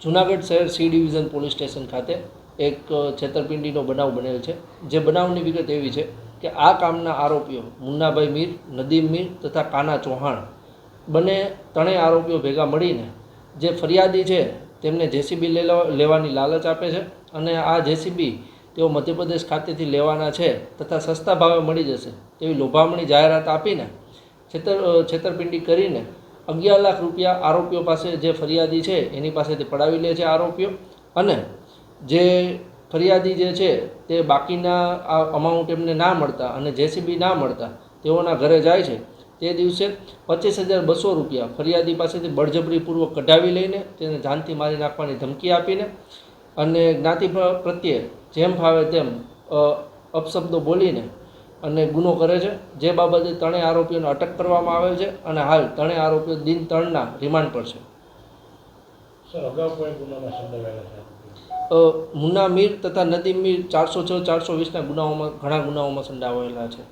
જુનાગઢ શહેર C division police station ખાતે એક છેતરપિંડીનો બનાવ બનેલ છે. જે બનાવની વિગત એવી છે કે આ કામના આરોપીઓ મુન્નાભાઈ મીર, નદીમ મીર તથા કાના ચૌહાણ બંને ત્રણેય આરોપીઓ ભેગા મળીને જે ફરિયાદી છે તેમને જેસીબી લેવાની લાલચ આપે છે અને આ જેસીબી તેઓ મધ્યપ્રદેશ ખાતેથી લેવાના છે તથા સસ્તા ભાવે મળી જશે તેવી લોભામણી જાહેરાત આપીને છેતર છેતરપિંડી કરીને અગિયાર લાખ રૂપિયા આરોપીઓ પાસે જે ફરિયાદી છે, એની પાસેથી પડાવી લે છે આરોપીઓ. અને જે ફરિયાદી જે છે, તે બાકીના આ અમાઉન્ટ એમને ના મળતા અને જેસીબી ના મળતા, તેઓના ઘરે જાય છે. તે દિવસે પચીસ હજાર બસો રૂપિયા ફરિયાદી પાસેથી બળજબરીપૂર્વક કઢાવી લઈને તેને જાનથી મારી નાખવાની ધમકી આપીને અને જ્ઞાતિ પ્રત્યે જેમ ફાવે તેમ અપશબ્દો બોલીને અને ગુનો કરે છે. જે બાબતે ત્રણેય આરોપીઓને અટક કરવામાં આવે છે અને હાલ ત્રણેય આરોપીઓ દિન ત્રણના રિમાન્ડ પર છે. મુન્ના મીર તથા નદીમ મીર ચારસો છ ચારસો વીસના ગુનાઓમાં ઘણા ગુનાઓમાં સંડાવાયેલા છે.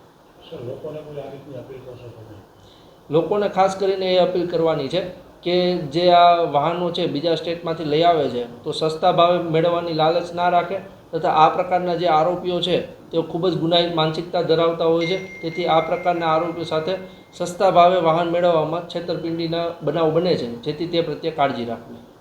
લોકોને ખાસ કરીને એ અપીલ કરવાની છે કે જે આ વાહનો છે બીજા સ્ટેટમાંથી લઈ આવે છે તો સસ્તા ભાવે મેળવવાની લાલચ ના રાખે તથા આ પ્રકારના જે આરોપીઓ છે, તેઓ ખૂબ જ ગુનાહિત માનસિકતા ધરાવતા હોય છે. તેથી આ પ્રકારના આરોપીઓ સાથે સસ્તા ભાવે વાહન મેળવવામાં છેતરપિંડીના બનાવ બને છે. જેથી તે પ્રત્યે કાળજી રાખવી.